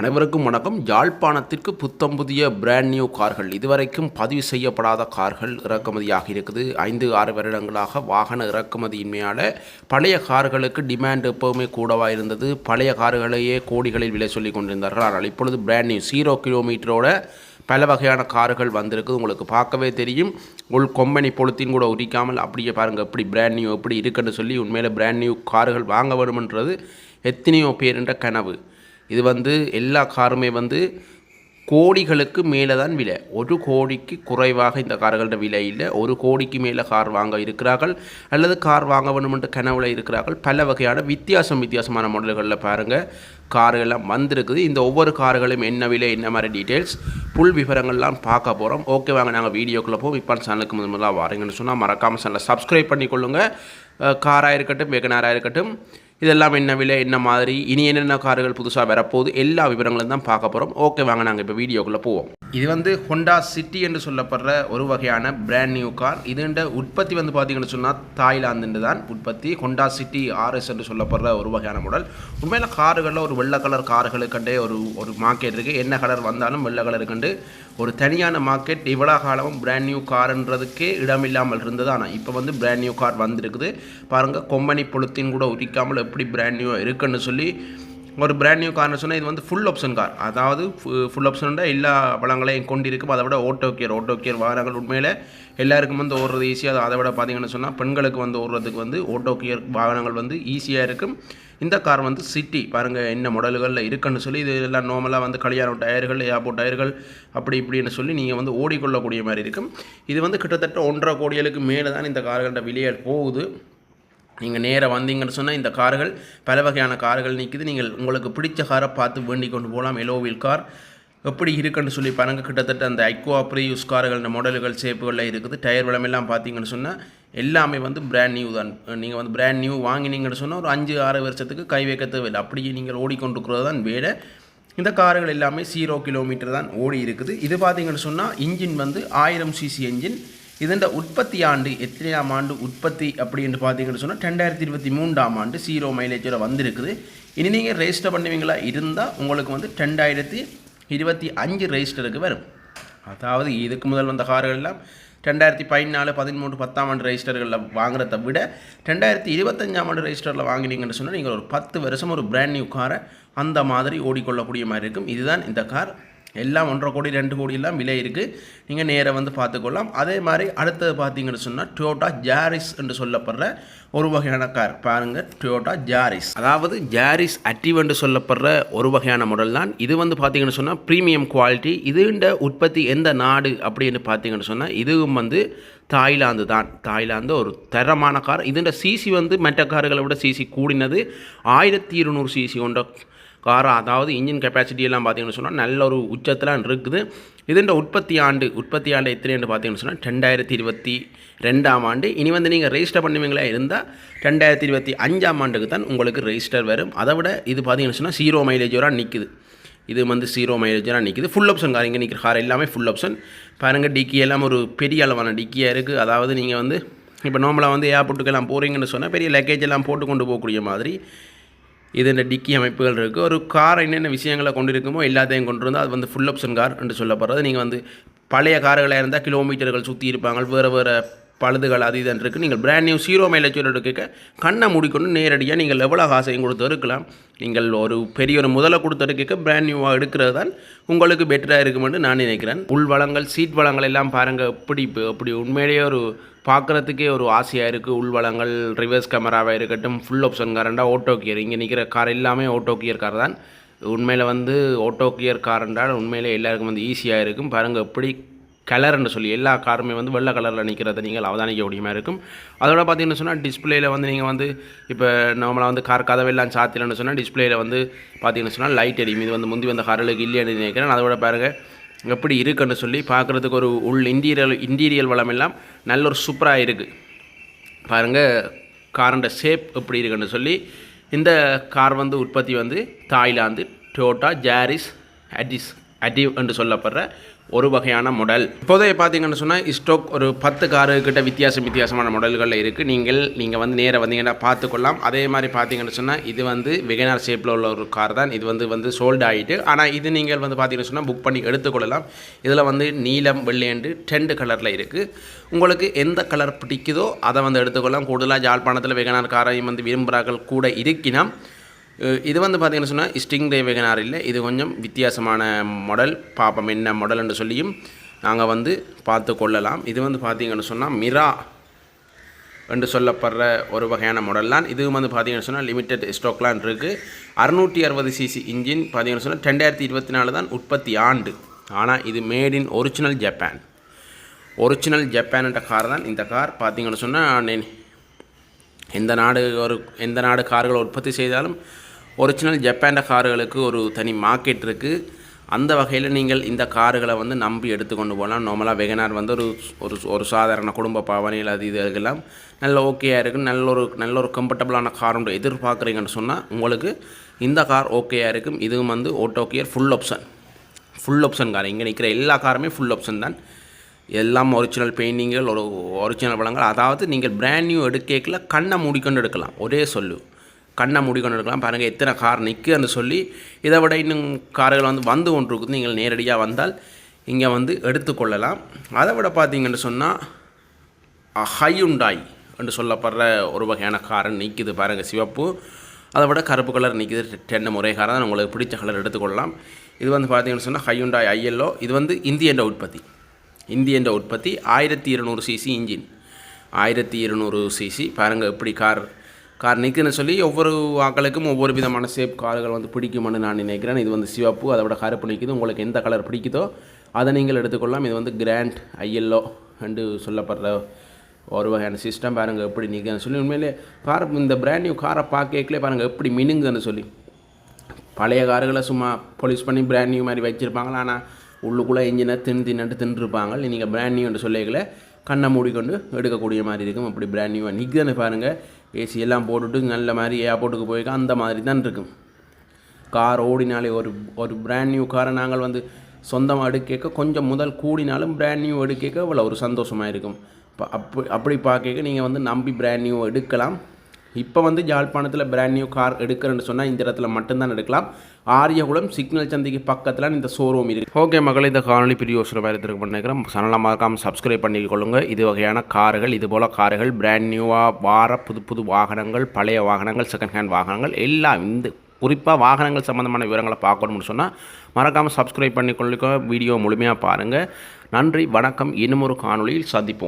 அனைவருக்கும் வணக்கம். யாழ்ப்பாணத்திற்கு புத்தம் புதிய பிராண்ட் நியூ கார்கள். இதுவரைக்கும் பதிவு செய்யப்படாத கார்கள் இறக்குமதியாக இருக்குது. ஐந்து ஆறு வருடங்களாக வாகன இறக்குமதியின்மையால் பழைய கார்களுக்கு டிமாண்ட் எப்போவுமே கூடவாக இருந்தது. பழைய கார்களையே கோடிகளில் விலை சொல்லி கொண்டிருந்தார்கள். ஆனால் இப்பொழுது பிராண்ட் நியூ ஜீரோ கிலோமீட்டரோட பல வகையான கார்கள் வந்திருக்குது. உங்களுக்கு பார்க்கவே தெரியும். உள் கொம்பனி பொழுத்தின் கூட உரிக்காமல் அப்படியே பாருங்கள் எப்படி பிராண்ட் நியூ எப்படி இருக்குன்னு சொல்லி உண்மையில் பிராண்ட் நியூ கார்கள் வாங்க வேணுமென்றது எத்தனையோ பேருன்ற கனவு. இது வந்து எல்லா காருமே வந்து கோடிகளுக்கு மேலே தான் விலை. ஒரு கோடிக்கு குறைவாக இந்த கார்களோட விலை இல்லை. ஒரு கோடிக்கு மேலே கார் வாங்க இருக்கிறார்கள் அல்லது கார் வாங்க வேணுமென்று கனவுல இருக்கிறார்கள். பல வகையான வித்தியாசம் வித்தியாசமான மாடல்களில் பாருங்கள் கார்கள்லாம் வந்திருக்குது. இந்த ஒவ்வொரு கார்களும் என்ன விலை என்ன மாதிரி டீட்டெயில்ஸ் புல் விவரங்கள்லாம் பார்க்க போகிறோம் ஓகே வாங்க நாங்கள் வீடியோக்குள்ளே போவோம். இப்போ சேனலுக்கு முதல் முதலாக வரீங்கன்னு சொன்னால் மறக்காமல் சேனலை சப்ஸ்கிரைப் பண்ணிக்கொள்ளுங்கள் காராக இருக்கட்டும் வெகனாராக இருக்கட்டும் இதெல்லாம் என்ன விலை என்ன மாதிரி இனி என்னென்ன கார்கள் புதுசாக வரப்போகுது எல்லா விவரங்களும் தான் பார்க்க போகிறோம் ஓகே வாங்க நாங்கள் இப்போ வீடியோக்குள்ளே போவோம். இது வந்து ஹொண்டா சிட்டி என்று சொல்லப்படுற ஒரு வகையான பிராண்ட் நியூ கார் இதுண்ட உற்பத்தி வந்து பார்த்தீங்கன்னு சொன்னால் தாய்லாந்துன்னு தான் உற்பத்தி ஹொண்டா சிட்டி ஆர்எஸ் என்று சொல்லப்படுற ஒரு வகையான மாடல் உண்மையில் கார்களில் ஒரு வெள்ளை கலர் கார்களுக்கண்டே ஒரு ஒரு மார்க்கெட் இருக்குது என்ன கலர் வந்தாலும் வெள்ளை கலர் கண்டு ஒரு தனியான மார்க்கெட் இவ்வளோ காலமும் பிராண்ட் நியூ கார்ன்றதுக்கே இடமில்லாமல் இருந்தது. ஆனால் இப்போ வந்து பிராண்ட் நியூ கார் வந்திருக்குது. பாருங்கள் கொம்பனி பொழுத்தின் கூட உரிக்காமல் எப்படி பிராண்ட் நியூ இருக்குன்னு சொல்லி ஒரு பிராண்ட் நியூ கார்னு சொன்னால் இது வந்து ஃபுல் ஆப்ஷன் கார் அதாவது ஃபுல் ஆப்ஷனோட எல்லா வளங்களையும் கொண்டிருக்கும். அதை விட ஓட்டோ கியர் ஓட்டோ கியர் வாகனங்கள் உண்மையில் எல்லாருக்கும் வந்து ஓடுறது ஈஸியாக அதை விட பார்த்தீங்கன்னு சொன்னால் பெண்களுக்கு வந்து ஓடுறதுக்கு வந்து ஓட்டோ கியர் வாகனங்கள் வந்து ஈஸியாக இருக்கும். இந்த கார் வந்து சிட்டி பாருங்கள் என்ன மாடல்களில் இருக்குன்னு சொல்லி இது எல்லாம் நார்மலாக வந்து கல்யாணம் டயர்கள் ஏர்போர்ட் டயர்கள் அப்படி இப்படின்னு சொல்லி நீங்கள் வந்து ஓடிக்கொள்ளக்கூடிய மாதிரி இருக்கும். இது வந்து கிட்டத்தட்ட ஒன்றரை கோடிகளுக்கு மேலே தான் இந்த கார்கள்கிட்ட விலையை போகுது. நீங்கள் நேராக வந்தீங்கன்னு சொன்னால் இந்த கார்கள் பல வகையான கார்கள் நிற்கிது நீங்கள் உங்களுக்கு பிடிச்ச காரை பார்த்து வேண்டிக் கொண்டு போகலாம். எலோவில் கார் எப்படி இருக்குன்னு சொல்லி பாருங்கள் கிட்டத்தட்ட அந்த ஐக்வா ப்ரீயூஸ் கார்கள் இந்த மாடல்கள் ஷேப்புகளில் இருக்குது. டயர் விளமெல்லாம் பார்த்தீங்கன்னு சொன்னால் எல்லாமே வந்து பிராண்ட் நியூ தான். நீங்கள் வந்து பிராண்ட் நியூ வாங்கினீங்கன்னு சொன்னால் ஒரு அஞ்சு ஆறு வருஷத்துக்கு கை வைக்க தேவையில்லை. அப்படியே நீங்கள் ஓடிக்கொண்டிருக்கிறது தான் வேலை. இந்த கார்கள் எல்லாமே ஜீரோ கிலோமீட்டர் தான் ஓடி இருக்குது. இது பார்த்தீங்கன்னு சொன்னால் இன்ஜின் வந்து ஆயிரம் சிசி என்ஜின் இதன் உற்பத்தி ஆண்டு எத்தனையாம் ஆண்டு உற்பத்தி அப்படின்னு பார்த்தீங்கன்னு சொன்னால் ரெண்டாயிரத்தி இருபத்தி மூன்றாம் ஆண்டு சீரோ மைலேஜோட வந்திருக்குது. இனி நீங்கள் ரெஜிஸ்டர் பண்ணுவீங்களா? இருந்தால் உங்களுக்கு வந்து ரெண்டாயிரத்தி இருபத்தி அஞ்சு ரெஜிஸ்டருக்கு வரும். அதாவது இதுக்கு முதல் வந்த கார்கள் எல்லாம் ரெண்டாயிரத்தி பதினாலு பதிமூணு பத்தாம் ஆண்டு ரெஜிஸ்டர்களில் வாங்குறத விட ரெண்டாயிரத்தி இருபத்தஞ்சாம் ஆண்டு ரெஜிஸ்டரில் வாங்கினீங்கன்னு சொன்னால் நீங்கள் ஒரு பத்து வருஷம் ஒரு பிராண்ட் நியூ காரை அந்த மாதிரி ஓடிக்கொள்ளக்கூடிய மாதிரி இருக்கும். இதுதான் இந்த கார் எல்லாம் ஒன்றரை கோடி ரெண்டு கோடி எல்லாம் விலை இருக்குது நீங்கள் நேராக வந்து பார்த்துக்கொள்ளலாம். அதே மாதிரி அடுத்தது பார்த்தீங்கன்னு சொன்னால் டொயோட்டா ஜாரிஸ் என்று சொல்லப்படுற ஒரு வகையான கார். பாருங்கள் டொயோட்டா ஜாரிஸ் அதாவது ஜாரிஸ் அட்டிவ் என்று சொல்லப்படுற ஒரு வகையான மாடல் தான். இது வந்து பார்த்தீங்கன்னு சொன்னால் ப்ரீமியம் குவாலிட்டி இதுண்ட உற்பத்தி எந்த நாடு அப்படின்னு பார்த்தீங்கன்னு சொன்னால் இதுவும் வந்து தாய்லாந்து தான். தாய்லாந்து ஒரு தரமான கார். இதுண்ட சிசி வந்து மற்ற கார்களை விட சிசி கூடினது ஆயிரத்தி இருநூறு சிசி கொண்ட காரம் அதாவது இன்ஜின் கெப்பாசிட்டி எல்லாம் பார்த்தீங்கன்னு சொன்னால் நல்ல ஒரு உச்சத்தில் இருக்குது. இதுன்ற உற்பத்தி ஆண்டு உற்பத்தி ஆண்டு எத்தனை பார்த்தீங்கன்னு சொன்னால் ரெண்டாயிரத்தி இருபத்தி ரெண்டாம் ஆண்டு. இனி வந்து நீங்கள் ரெஜிஸ்டர் பண்ணுவீங்களா இருந்தால் ரெண்டாயிரத்தி இருபத்தி அஞ்சாம் ஆண்டுக்கு தான் உங்களுக்கு ரெஜிஸ்டர் வரும். அதை விட இது பார்த்தீங்கன்னு சொன்னால் ஜீரோ மைலேஜோட நிற்குது இது வந்து ஜீரோ மைலேஜாக நிற்கிது ஃபுல் ஆப்ஷன் கார் இங்கே நிற்கிற கார் எல்லாமே ஃபுல் ஆப்ஷன் பாருங்கள் டிக்கி எல்லாம் ஒரு பெரிய அளவான டிக்கியாக இருக்குது அதாவது நீங்கள் வந்து இப்போ நார்மலாக வந்து ஏர்போர்ட்டுக்கெல்லாம் போகிறீங்கன்னு சொன்னால் பெரிய லக்கேஜ் எல்லாம் போட்டு கொண்டு போகக்கூடிய மாதிரி இது இந்த டிக்கி அமைப்புகள் இருக்குது ஒரு கார் என்னென்ன விஷயங்களை கொண்டு இருக்குமோ எல்லாத்தையும் கொண்டு இருந்தால் அது வந்து ஃபுல் ஆப்ஷன் கார் என்று சொல்லப்படுறது. நீங்கள் வந்து பழைய கார்களாக இருந்தால் கிலோமீட்டர்கள் சுற்றி இருப்பாங்க. வேறு வேறு பழுதுகள் அது இதுன்னு இருக்குது நீங்கள் பிராண்ட் நியூ சீரோ மைலேஜ் எடுக்க கண்ணை மூடிக்கொண்டு நேரடியாக நீங்கள் எவ்வளோ காசையும் கொடுத்து இருக்கலாம். நீங்கள் ஒரு பெரிய ஒரு முதலை கொடுத்து எடுக்க பிராண்ட் நியூவாக எடுக்கிறது தான் உங்களுக்கு பெட்டராக இருக்குமென்று நான் நினைக்கிறேன். உள் வளங்கள் சீட் வளங்கள் எல்லாம் பாருங்கள் எப்படி இப்போ அப்படி உண்மையிலேயே ஒரு பார்க்குறதுக்கே ஒரு ஆசையாக இருக்குது உள்வளங்கள் ரிவர்ஸ் கேமராவாக இருக்கட்டும் ஃபுல் ஆப்ஷன் காரண்டா ஓட்டோ கியர் இங்கே நிற்கிற கார் எல்லாமே ஓட்டோ கியர் கார் தான். உண்மையில் வந்து ஓட்டோ கியர் கார் என்றால் உண்மையிலே எல்லாருக்கும் வந்து ஈஸியாக இருக்கும். பாருங்கள் எப்படி கலர்னு சொல்லி எல்லா காருமே வந்து வெள்ளை கலரில் நிற்கிறத நீங்கள் அவதானிக்க முடியுமா இருக்கும். அதோட பார்த்தீங்கன்னு சொன்னால் டிஸ்பிளேயில் வந்து நீங்கள் வந்து இப்போ நம்மளாக வந்து கார் கதவெல்லாம் சாத்திலன்னு சொன்னால் டிஸ்பிளேயில் வந்து பார்த்தீங்கன்னு சொன்னால் லைட் எரியும் இது வந்து முந்தி வந்த கார்களுக்கு இல்லைன்னு நினைக்கிறேன். அதோட பாருங்கள் எப்படி இருக்குன்னு சொல்லி பார்க்குறதுக்கு ஒரு உள் இன்டீரியல் இன்டீரியல் வளமெல்லாம் நல்ல ஒரு சூப்பராக இருக்குது பாருங்கள் காரோட ஷேப் எப்படி இருக்குன்னு சொல்லி இந்த கார் வந்து உற்பத்தி வந்து தாய்லாந்து டோட்டா ஜாரிஸ் அடிஸ் அடிவ் என்று சொல்லப்படுற ஒரு வகையான மாடல் இப்போதைய பார்த்தீங்கன்னு சொன்னால் ஸ்டோக் e ஒரு பத்து காரு கிட்ட வித்தியாசம் வித்தியாசமான மாடல்களில் இருக்குது நீங்கள் நீங்கள் வந்து நேராக வந்தீங்கன்னா பார்த்துக்கொள்ளலாம். அதே மாதிரி பார்த்தீங்கன்னு சொன்னால் இது வந்து வெகனார் ஷேப்பில் உள்ள ஒரு கார் தான். இது வந்து வந்து சோல்டு ஆகிட்டு ஆனால் இது நீங்கள் வந்து பார்த்தீங்கன்னு சொன்னால் புக் பண்ணி எடுத்துக்கொள்ளலாம். இதில் வந்து நீலம் வெள்ளையண்டு டென்ட் கலரில் இருக்குது உங்களுக்கு எந்த கலர் பிடிக்குதோ அதை வந்து எடுத்துக்கொள்ளலாம். கூடுதலாக ஜாழ்ப்பாணத்தில் வெகனார் காரையும் வந்து விரும்புகிறார்கள் கூட இருக்கினா இது வந்து பார்த்தீங்கன்னு சொன்னால் ஸ்டிங் ரே வெகனார் இல்லை இது கொஞ்சம் வித்தியாசமான மாடல் பாப்பம் என்ன மாடல் என்று சொல்லியும் நாங்கள் வந்து பார்த்து கொள்ளலாம். இது வந்து பார்த்தீங்கன்னு சொன்னால் மிரா என்று சொல்லப்படுற ஒரு வகையான மாடல் தான். இதுவும் வந்து பார்த்தீங்கன்னு சொன்னால் லிமிட்டெட் ஸ்டாக்லாம் இருக்குது அறுநூற்றி அறுபது சிசி இன்ஜின் பார்த்தீங்கன்னு சொன்னால் ரெண்டாயிரத்தி இருபத்தி நாலு தான் உற்பத்தி ஆண்டு. ஆனால் இது made in original Japan original ஜப்பான்ன்ற car தான் இந்த கார் பார்த்தீங்கன்னு சொன்னால் எந்த நாடு ஒரு எந்த நாடு கார்களை உற்பத்தி செய்தாலும் ஒரிஜினல் ஜப்பாண்ட கார்களுக்கு ஒரு தனி மார்க்கெட் இருக்குது அந்த வகையில் நீங்கள் இந்த காருகளை வந்து நம்பி எடுத்துக்கொண்டு போகலாம். நார்மலாக வெகனார் வந்து ஒரு ஒரு ஒரு சாதாரண குடும்ப பாவனையில் அது இது எல்லாம் நல்ல ஓகேயாக இருக்குது நல்ல ஒரு நல்ல ஒரு கம்ஃபர்டபுளான கார் ஒன்று எதிர்பார்க்குறீங்கன்னு சொன்னால் உங்களுக்கு இந்த கார் ஓகேயாக இருக்கும். இதுவும் வந்து auto gear full option full option car இங்கே நிற்கிற எல்லா காருமே ஃபுல் ஆப்ஷன் தான். எல்லாம் ஒரிஜினல் பெயிண்டிங்கள் ஒரு ஒரிஜினல் படங்கள். அதாவது நீங்கள் பிராண்ட் நியூ எடுக்கல கண்ணை மூடிக்கொண்டு எடுக்கலாம். ஒரே சொல்லு. கண்ணை முடிக்கணும் இருக்கலாம். பாருங்கள் எத்தனை கார் நிற்குன்னு சொல்லி இதை விட இன்னும் கார்கள் வந்து வந்து கொண்டு இருக்குது நீங்கள் நேரடியாக வந்தால் இங்கே வந்து எடுத்துக்கொள்ளலாம் அதை விட பார்த்தீங்கன்னு சொன்னால் ஹையுண்டாய் என்று சொல்லப்படுற ஒரு வகையான காரன் நிற்கிது பாருங்கள் சிவப்பு. அதை விட கருப்பு கலர் நிற்கிது டென்ன முறை காரம் தான் உங்களுக்கு பிடிச்ச கலர் எடுத்துக்கொள்ளலாம் இது வந்து பார்த்தீங்கன்னு சொன்னால் ஹையுண்டாய் ஐஎல்ஓ. இது வந்து இந்தியன்ற உற்பத்தி. இந்தியன்ற உற்பத்தி ஆயிரத்தி இருநூறு சிசி இன்ஜின். ஆயிரத்தி இருநூறு சிசி. பாருங்கள் எப்படி கார் கார் நிற்குன்னு சொல்லி ஒவ்வொரு ஆக்களுக்கும் ஒவ்வொரு விதமான சேப் கார்கள் வந்து பிடிக்கும்னு நான் நினைக்கிறேன். இது வந்து சிவப்பு அதை விட கருப்பு நிற்குது உங்களுக்கு எந்த கலர் பிடிக்குதோ அதை நீங்கள் எடுத்துக்கொள்ளலாம். இது வந்து கிராண்ட் ஐஎல்ஓ என்று சொல்லப்படுற ஒரு வகையான சிஸ்டம் பாருங்கள் எப்படி நிற்குன்னு சொல்லி. உண்மையிலே கார் இந்த பிராண்ட் நியூ காரை பார்க்கலே பாருங்கள் எப்படி மினுங்குன்னு சொல்லி. பழைய கார்களை சும்மா போலீஸ் பண்ணி பிராண்ட் நியூ மாதிரி வச்சுருப்பாங்களா ஆனால் உள்ளுக்குள்ளே இன்ஜினை தின்னு தின்னுட்டு தின்றுருப்பாங்க. நீங்கள் பிராண்ட் நியூ என்று சொல்லிக்கல கண்ணை மூடிக்கொண்டு எடுக்கக்கூடிய மாதிரி இருக்கும். அப்படி பிராண்ட் நியூவாக நிற்குதுன்னு பாருங்கள் ஏசி எல்லாம் போட்டுட்டு நல்ல மாதிரி ஏர்போர்ட்டுக்கு போயிருக்க. அந்த மாதிரி தான் இருக்கும். கார் ஓடினாலே ஒரு ஒரு பிராண்ட் நியூ காரை நாங்கள் வந்து சொந்தமாக எடுக்க கொஞ்சம் முதல் கூடினாலும் பிராண்ட் நியூ எடுக்க இவ்வளோ ஒரு சந்தோஷமாக இருக்கும். அப்போ அப்படி அப்படி பார்க்க நீங்கள் வந்து நம்பி பிராண்ட் நியூ எடுக்கலாம். இப்போ வந்து யாழ்ப்பாணத்தில் பிராண்ட் நியூ கார் எடுக்கிறேன்னு சொன்னால் இந்த இடத்துல மட்டும்தான் எடுக்கலாம். ஆரியகுளம் சிக்னல் சந்திக்கு பக்கத்தில் இந்த ஷோரூம் இருக்குது ஓகே மகள் இந்த காணொலி பிரியோசனம் எடுத்துருக்கு பண்ணிக்கிறேன். சனலாக மறக்காமல் சப்ஸ்கிரைப் பண்ணிக்கொள்ளுங்க. இது வகையான கார்கள் இது போல் கார்கள் பிராண்ட் நியூவாக வார புது புது வாகனங்கள் பழைய வாகனங்கள் செகண்ட் ஹேண்ட் வாகனங்கள் எல்லாம் இந்த குறிப்பாக வாகனங்கள் சம்மந்தமான விவரங்களை பார்க்கணும்னு சொன்னால் மறக்காமல் சப்ஸ்கிரைப் பண்ணிக்கொள்ளுங்க. வீடியோ முழுமையாக பாருங்கள் நன்றி வணக்கம். இன்னும் ஒரு காணொளியில் சந்திப்போம்.